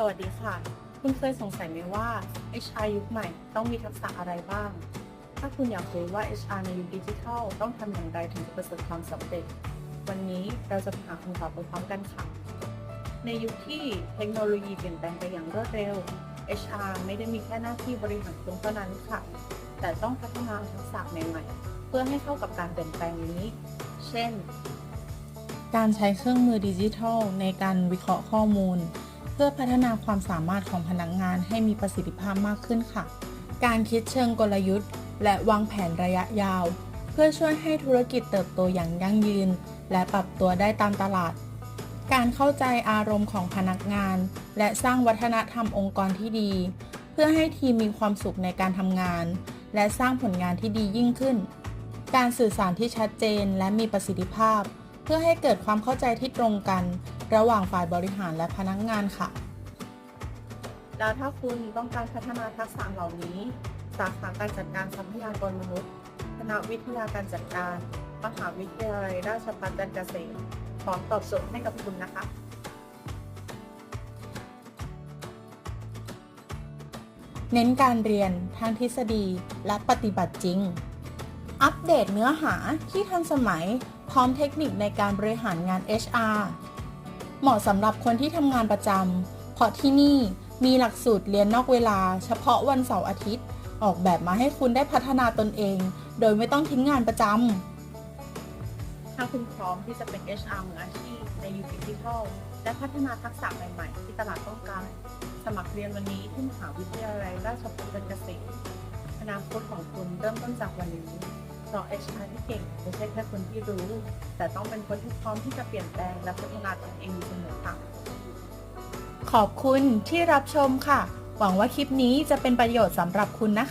สวัสดีค่ะ คุณเคยสงสัยไหมว่า HR ยุคใหม่ต้องมีทักษะอะไรบ้าง ถ้าคุณอยากรู้ว่า HR ในยุคดิจิทัลต้องทำอย่างไรถึงจะประสบความสำเร็จ วันนี้เราจะหาคำตอบไปพร้อมกันค่ะ ในยุคที่เทคโนโลยีเปลี่ยนแปลงไปอย่างรวดเร็ว HR ไม่ได้มีแค่หน้าที่บริหารคนเท่านั้นค่ะ แต่ต้องพัฒนาทักษะใหม่ๆ เพื่อให้เข้ากับการเปลี่ยนแปลงนี้ เช่น การใช้เครื่องมือดิจิทัลในการวิเคราะห์ข้อมูล เพื่อพัฒนาความสามารถของพนักงานให้มีประสิทธิภาพมากขึ้นค่ะ การคิดเชิงกลยุทธ์ และวางแผนระยะยาว เพื่อช่วยให้ธุรกิจเติบโตอย่างยั่งยืน และปรับตัวได้ตามตลาด การเข้าใจอารมณ์ของพนักงาน และสร้างวัฒนธรรมองค์กรที่ดี เพื่อให้ทีมมีความสุขในการทำงาน และสร้างผลงานที่ดียิ่งขึ้น การสื่อสารที่ชัดเจนและมีประสิทธิภาพ เพื่อให้เกิดความเข้าใจที่ตรงกัน ระหว่างฝ่ายบริหารและพนักงานค่ะ แล้วถ้าคุณต้องการพัฒนาทักษะเหล่านี้ สาขาการจัดการทรัพยากรมนุษย์ คณะวิทยาการจัดการมหาวิทยาลัยราชภัฏจันทร์เกษมพร้อมตอบโจทย์ให้กับคุณนะคะเน้นการเรียนทั้งทฤษฎีและปฏิบัติจริง อัปเดตเนื้อหาที่ทันสมัย พร้อมเทคนิคในการบริหารงาน HR เหมาะสำหรับคนที่ทำงานประจำเพราะที่นี่มีหลักสูตรเรียนนอกเวลา เฉพาะวันเสาร์อาทิตย์ ออกแบบมาให้คุณได้พัฒนาตนเอง โดยไม่ต้องทิ้งงานประจำถ้าคุณพร้อมที่จะเป็น HR มืออาชีพในยุคดิจิทัลและพัฒนาทักษะใหม่ๆ ที่ตลาดต้องการ สมัครเรียนวันนี้ที่มหาวิทยาลัยราชภัฏจันทร์เกษมอนาคตของคุณเริ่มต้นจากวันนี้ เพราร์ที่เก่งไม่ใช่แค่คนที่รู้ แต่ต้องเป็นคนที่พร้อมที่จะเปลี่ยนแปลงและพัฒนาตนเองอยู่เสมอค่ะ ขอบคุณที่รับชมค่ะ หวังว่าคลิปนี้จะเป็นประโยชน์สำหรับคุณนะคะ